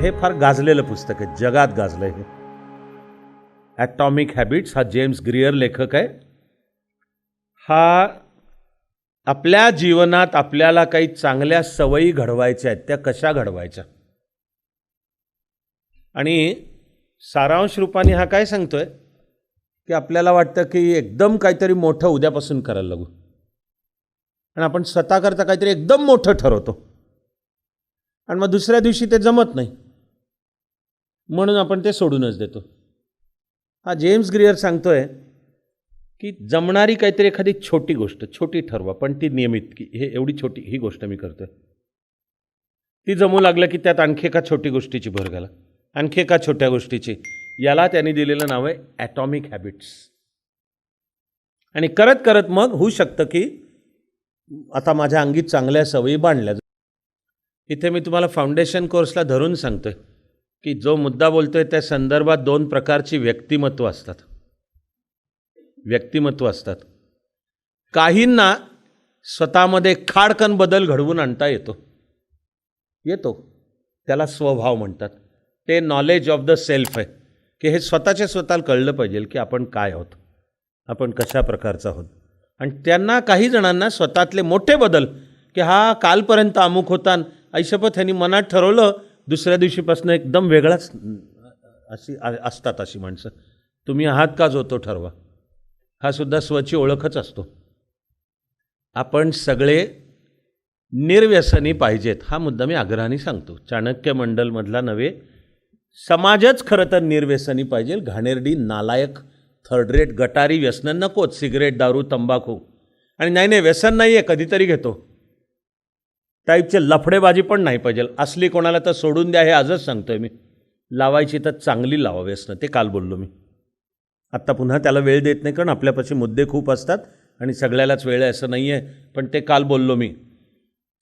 हे फार गाजलेलं पुस्तक आहे जगात गाजलंय हे. ॲटॉमिक हॅबिट्स हा जेम्स ग्रियर लेखक आहे. हा आपल्या जीवनात आपल्याला काही चांगल्या सवयी घडवायच्या आहेत त्या कशा घडवायच्या? आणि सारांश रूपाने हा काय सांगतोय? की आपल्याला वाटतं की एकदम काहीतरी मोठं उद्यापासून करायला लागू. आणि आपण स्वतः करता काहीतरी एकदम मोठं ठरवतो. आणि मग दुसऱ्या दिवशी ते जमत नाही. म्हणून आपण ते सोडूनच देतो. हा जेम्स ग्रियर सांगतोय की जमणारी काहीतरी एखादी छोटी गोष्ट छोटी ठरवा पण ती नियमित की हे एवढी छोटी ही गोष्ट मी करतोय. ती जमू लागलं की त्यात आणखी एका छोटी गोष्टीची भर घाला. आणखी एका छोट्या गोष्टीची. याला त्यांनी दिलेलं नाव आहे ॲटॉमिक हॅबिट्स. आणि करत करत मग होऊ शकतं की आता माझ्या अंगीत चांगल्या सवयी बांधल्या. इथे मी तुम्हाला फाउंडेशन कोर्सला धरून सांगतोय. की जो मुद्दा बोलतो आहे त्या संदर्भात दोन प्रकारची व्यक्तिमत्व असतात. व्यक्तिमत्व असतात. काहींना स्वतःमध्ये खाडकन बदल घडवून आणता येतो. येतो. त्याला स्वभाव म्हणतात. ते नॉलेज ऑफ द सेल्फ आहे. की हे स्वतःच्या स्वतःला कळलं पाहिजे की आपण काय आहोत. आपण कशा प्रकारचा आहोत. आणि त्यांना काही जणांना स्वतःतले मोठे बदल की हा कालपर्यंत अमुक होता आणि ऐशपथ ह्यांनी मनात ठरवलं दुसऱ्या दिवशीपासून एकदम वेगळाच अशी आ- असतात अशी माणसं. तुम्ही आहात का जो तो ठरवा? हा सुद्धा स्वची ओळखच असतो. आपण सगळे निर्व्यसनी पाहिजेत हा मुद्दा मी आग्रहाने सांगतो. चाणक्य मंडलमधला नव्हे समाजच खरं तर निर्व्यसनी पाहिजे. घाणेरडी नालायक थर्ड रेट गटारी व्यसनं नकोच सिगरेट दारू तंबाखू. आणि नाही नाही व्यसन नाही आहे कधीतरी घेतो. टाईपचे लफडेबाजी पण नाही पाहिजे. असली कोणाला तर सोडून द्या हे आजच सांगतोय मी. लावायची तर चांगली लावावी असणं ते काल बोललो मी. आत्ता पुन्हा त्याला वेळ देत नाही कारण आपल्यापाशी मुद्दे खूप असतात आणि सगळ्यालाच वेळ आहे असं नाही आहे पण ते काल बोललो मी.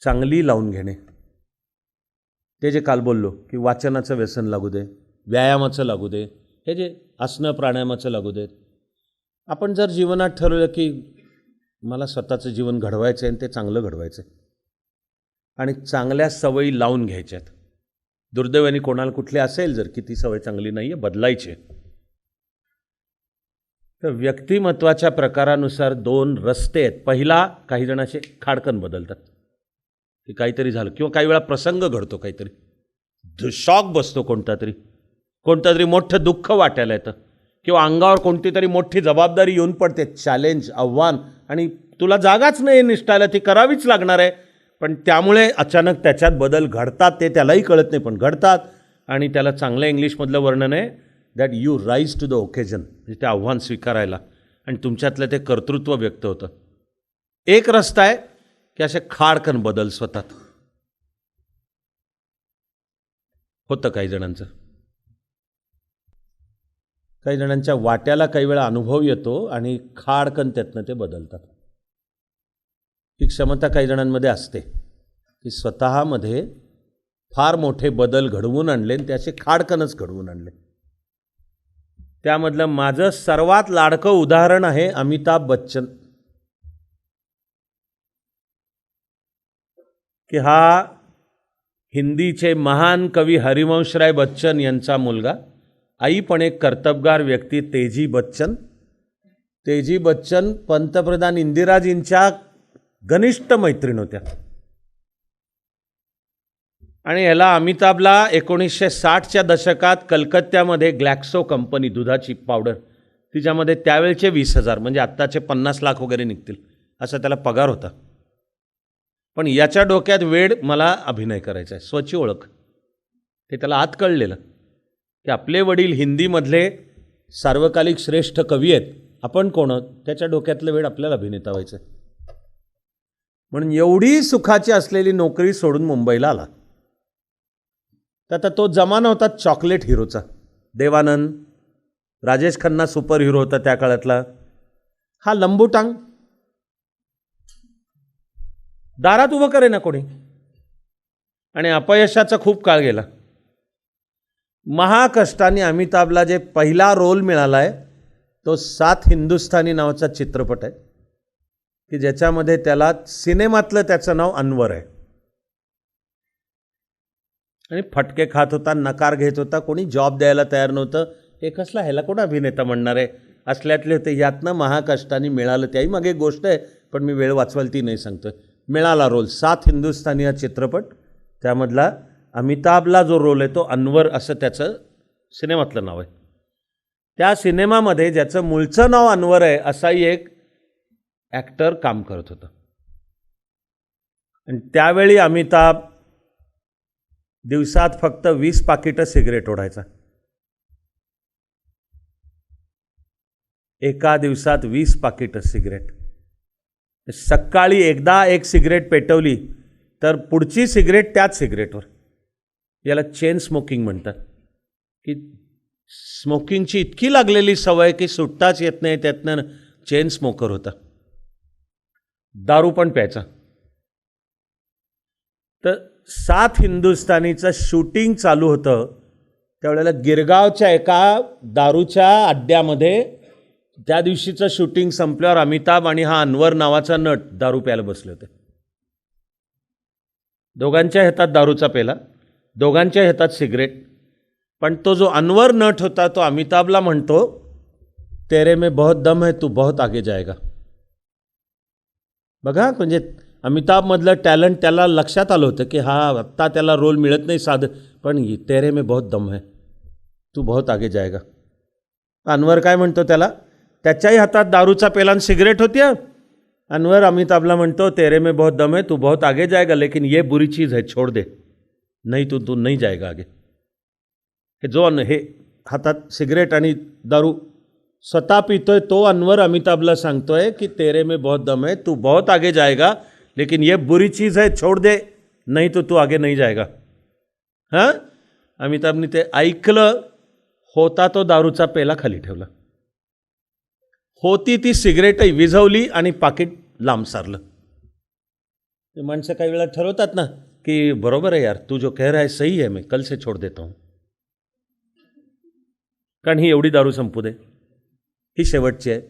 चांगली लावून घेणे. ते जे काल बोललो की वाचनाचं व्यसन लागू दे व्यायामाचं लागू दे हे जे आसनं प्राणायामाचं लागू देत. आपण जर जीवनात ठरवलं की मला स्वतःचं जीवन घडवायचं आहे आणि ते चांगलं घडवायचं आहे आणि चांगल्या सवयी लावून घ्यायच्यात. दुर्दैवाने कोणाला कुठली असेल जर की ती सवय चांगली नाही आहे. बदलायची तर व्यक्तिमत्वाच्या प्रकारानुसार दोन रस्ते आहेत. पहिला काही जण असे खाडकन बदलतात. की काहीतरी झालं किंवा काही वेळा प्रसंग घडतो काहीतरी. शॉक बसतो कोणता तरी. कोणतं तरी मोठं दुःख वाटायला येतं. किंवा अंगावर कोणती तरी मोठी जबाबदारी येऊन पडते. चॅलेंज आव्हान. आणि तुला जागाच नाही निष्ठायला ती करावीच लागणार आहे. पण त्यामुळे अचानक त्याच्यात बदल घडतात ते त्यालाही कळत नाही पण घडतात. आणि त्याला चांगल्या इंग्लिशमधलं वर्णन आहे that you rise to the occasion म्हणजे ते आव्हान स्वीकारायला. आणि तुमच्यातलं ते कर्तृत्व व्यक्त होतं. एक रस्ता आहे की असे खाडकन बदल स्वतःत. होतं काही जणांचं. काही जणांच्या वाट्याला काही वेळा अनुभव येतो आणि खाडकन त्यातनं ते बदलतात. ही क्षमता काही जणांमध्ये असते. की स्वतःमध्ये फार मोठे बदल घडवून आणले आणि ते असे खाडकनच घडवून आणले. त्यामधलं माझं सर्वात लाडकं उदाहरण आहे अमिताभ बच्चन. की हा हिंदीचे महान कवी हरिवंशराय बच्चन यांचा मुलगा. आई पण एक कर्तबगार व्यक्ती तेजी बच्चन. तेजी बच्चन पंतप्रधान इंदिराजींच्या घनिष्ठ मैत्रीण होत्या. आणि याला अमिताभला एकोणीसशे साठच्या दशकात कलकत्त्यामध्ये ग्लॅक्सो कंपनी दुधाची पावडर तिच्यामध्ये त्यावेळचे वीस हजार म्हणजे आत्ताचे पन्नास लाख वगैरे निघतील असा त्याला पगार होता. पण याच्या डोक्यात वेळ मला अभिनय करायचा आहे स्वची ओळख. ते त्याला आत कळलेलं की आपले वडील हिंदीमधले सार्वकालिक श्रेष्ठ कवी आहेत आपण कोण आहोत त्याच्या डोक्यातलं वेळ आपल्याला अभिनेता व्हायचं आहे म्हणून एवढी सुखाची असलेली नोकरी सोडून मुंबईला आला. तर आता तो जमाना होता chocolate hero. Devanand Rajesh Khanna super hero होता त्या काळातला. हा लंबूटांग. दारात उभं करे ना कोणी? आणि अपयशाचा खूप काळ गेला. महाकष्टाने अमिताभला जे पहिला रोल मिळाला आहे तो सात हिंदुस्थानी नावाचा चित्रपट आहे. की ज्याच्यामध्ये त्याला सिनेमातलं त्याचं नाव अनवर आहे. आणि फटके खात होता नकार घेत होता कोणी जॉब द्यायला तयार नव्हतं. हे कसला ह्याला कोण अभिनेता म्हणणार आहे? असल्यातले होते यातनं महाकष्टाने मिळालं. त्याही मागे एक गोष्ट आहे पण मी वेळ वाचवाल ती नाही सांगतो मिळाला रोल सात हिंदुस्थानी हा चित्रपट. त्यामधला अमिताभला जो रोल आहे तो अनवर असं त्याचं सिनेमातलं नाव आहे. त्या सिनेमामध्ये ज्याचं मूळचं नाव अनवर आहे असाही एक ॲक्टर काम करत होतं. आणि त्यावेळी अमिताभ दिवसात फक्त वीस पाकिटं सिगरेट ओढायचा. एका दिवसात वीस पाकिटं सिगरेट. सकाळी एकदा एक सिगरेट पेटवली तर पुढची सिगरेट त्याच सिगरेटवर. याला चेन स्मोकिंग म्हणतात. की स्मोकिंगची इतकी लागलेली सवय की सुट्टाच येत नाही त्यातनं चेन स्मोकर होता. दारू पण प्यायचा. तर सात हिंदुस्थानीचं शूटिंग चालू होतं. त्यावेळेला गिरगावच्या एका दारूच्या अड्ड्यामध्ये त्या दिवशीचं शूटिंग संपल्यावर अमिताभ आणि हा अनवर नावाचा नट दारू प्यायला बसले होते. दोघांच्या हातात दारूचा पेला दोघांच्या हातात सिगरेट पण तो जो अनवर नट होता तो अमिताभला म्हणतो तेरे में बहुत दम है तू बहुत आगे जाएगा. बघा म्हणजे अमिताभमधलं टॅलेंट त्याला लक्षात आलं होतं की हा आत्ता त्याला रोल मिळत नाही साधं पण तेरे में बहुत दम है. तू बहुत आगे जाएगा. अनवर काय म्हणतो त्याला? त्याच्याही हातात दारूचा पेलान सिगरेट होती अन्वर अनवर अमिताभला म्हणतो तेरे में बहुत दम है तू बहुत आगे जाएगा लेकिन ये बुरी चीज़ है छोड़ दे. नाही तू तू नहीं जाएगा आगे. हे जो हे हातात सिगरेट आणि दारू स्वतः पितोय तो अनवर अमिताभला सांगतोय की तेरे में बहुत दम है तू बहुत आगे जाएगा लेकिन ये बुरी चीज़ है छोड़ दे नाही तो तू आगे नहीं जाएगा। हां? अमिताभने ते ऐकलं होता तो दारूचा पेला खाली ठेवला। होती ती सिगरेटही विझवली आणि पाकिट लांब सारलं। ते माणसं काही वेळा ठरवतात ना की बरोबर आहे यार तू जो कह रहा है सही है मैं कल से छोड़ देता हूँ। कारण ही एवढी दारू संपू दे। ही शेवटची आहे.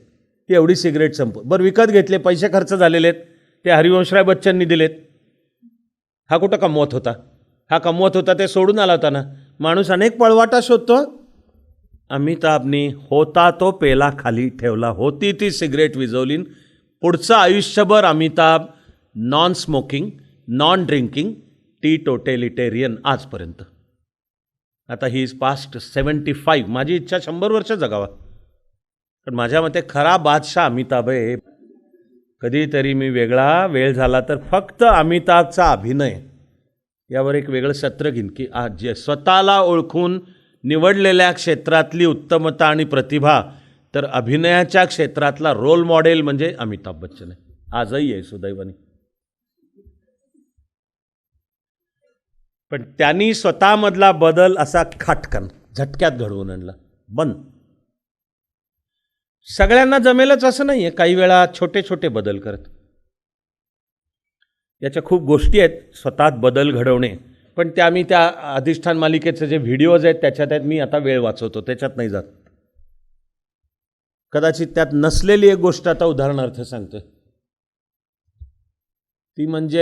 ती एवढी सिगरेट संप बरं विकत घेतले पैसे खर्च झालेले आहेत. ते हरिवंशराय बच्चननी दिलेत. हा कुठं कमवत होता? हा कमवत होता ते सोडून आला होता ना? माणूस अनेक पळवाटा शोधतो. अमिताभनी होता तो पेला खाली ठेवला. होती ती सिगरेट विजवलीन पुढचं आयुष्यभर Amitabh non smoking non drinking tee totalitarian आजपर्यंत. आता he is past seventy five माझी इच्छा शंभर वर्ष जगावा. पण माझ्या मते खरा बादशाह अमिताभ आहे कधीतरी मी वेगळा वेळ झाला तर फक्त अमिताभचा अभिनय. यावर एक वेगळं सत्र घेईन की आज जे स्वतःला ओळखून निवडलेल्या क्षेत्रातली उत्तमता आणि प्रतिभा तर अभिनयाच्या क्षेत्रातला रोल मॉडेल म्हणजे अमिताभ बच्चन आहे. आजही आहे सुदैवाने. पण त्यांनी स्वतःमधला बदल असा खाटकन झटक्यात घडवून आणला. बंद. सगळ्यांना जमेलच असं नाही आहे काही वेळा छोटे छोटे बदल करत. याच्या खूप गोष्टी आहेत स्वतःत बदल घडवणे. पण त्या मी त्या अधिष्ठान मालिकेचे जे व्हिडिओज आहेत त्याच्यात आहेत मी आता वेळ वाचवतो त्याच्यात नाही जात. कदाचित त्यात नसलेली एक गोष्ट आता उदाहरणार्थ सांगतोय. ती म्हणजे